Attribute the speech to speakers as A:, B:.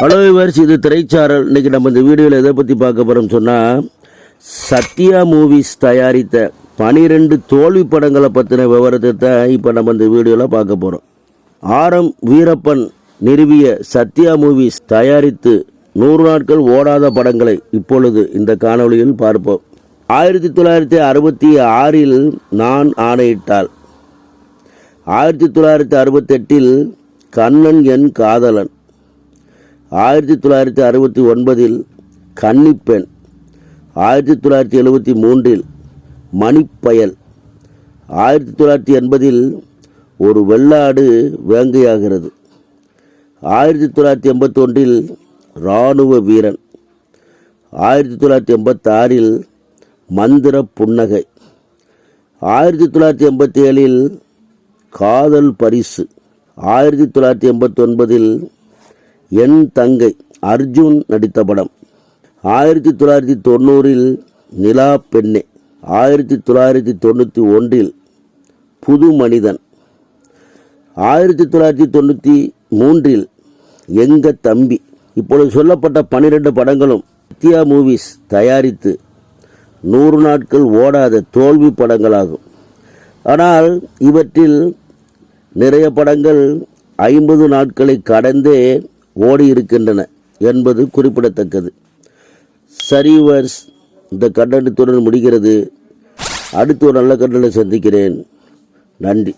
A: Hello viewers இது திரைச்சாரல். இன்றைக்கி நம்ம இந்த வீடியோவில் எதை பற்றி பார்க்க போகிறோம் சொன்னால் சத்யா மூவிஸ் தயாரித்த பனிரெண்டு தோல்வி படங்களை பற்றின விவரத்தை தான் இப்போ நம்ம இந்த வீடியோவில் பார்க்க போகிறோம் ஆரம் வீரப்பன் நிறுவிய சத்யா மூவிஸ் தயாரித்து நூறு நாட்கள் ஓடாத படங்களை இப்பொழுது இந்த காணொளியில் பார்ப்போம். ஆயிரத்தி தொள்ளாயிரத்தி அறுபத்தி ஆறில் நான் ஆணையிட்டாள். ஆயிரத்தி தொள்ளாயிரத்தி அறுபத்தெட்டில் கண்ணன் என் காதலன். ஆயிரத்தி தொள்ளாயிரத்தி அறுபத்தி ஒன்பதில் கன்னிப்பெண் ஆயிரத்தி தொள்ளாயிரத்தி எழுபத்தி மூன்றில் மணிப்பயல் ஆயிரத்தி தொள்ளாயிரத்தி எண்பதில் ஒரு வெள்ளாடு வேங்கையாகிறது ஆயிரத்தி தொள்ளாயிரத்தி எண்பத்தொன்றில் இராணுவ வீரன் ஆயிரத்தி தொள்ளாயிரத்தி எண்பத்தாறில் மந்திர புன்னகை ஆயிரத்தி தொள்ளாயிரத்தி எண்பத்தி ஏழில் காதல் பரிசு ஆயிரத்தி தொள்ளாயிரத்தி எண்பத்தொன்பதில் என் தங்கை அர்ஜுன் நடித்த படம். ஆயிரத்தி தொள்ளாயிரத்தி தொண்ணூறில் நிலா பெண்ணே. ஆயிரத்தி தொள்ளாயிரத்தி தொண்ணூற்றி ஒன்றில் புது மனிதன். ஆயிரத்தி தொள்ளாயிரத்தி தொண்ணூற்றி மூன்றில் எங்க தம்பி. இப்பொழுது சொல்லப்பட்ட பன்னிரெண்டு படங்களும் சத்யா மூவிஸ் தயாரித்து நூறு நாட்கள் ஓடாத தோல்வி படங்களாகும். ஆனால் இவற்றில் நிறைய படங்கள் ஐம்பது நாட்களை கடந்தே ஓடி இருக்கின்றன என்பது குறிப்பிடத்தக்கது. சரிவர்ஸ் இந்த கண்டனத்துடன் முடிகிறது. அடுத்து ஒரு நல்ல கண்டனை சந்திக்கிறேன். நன்றி.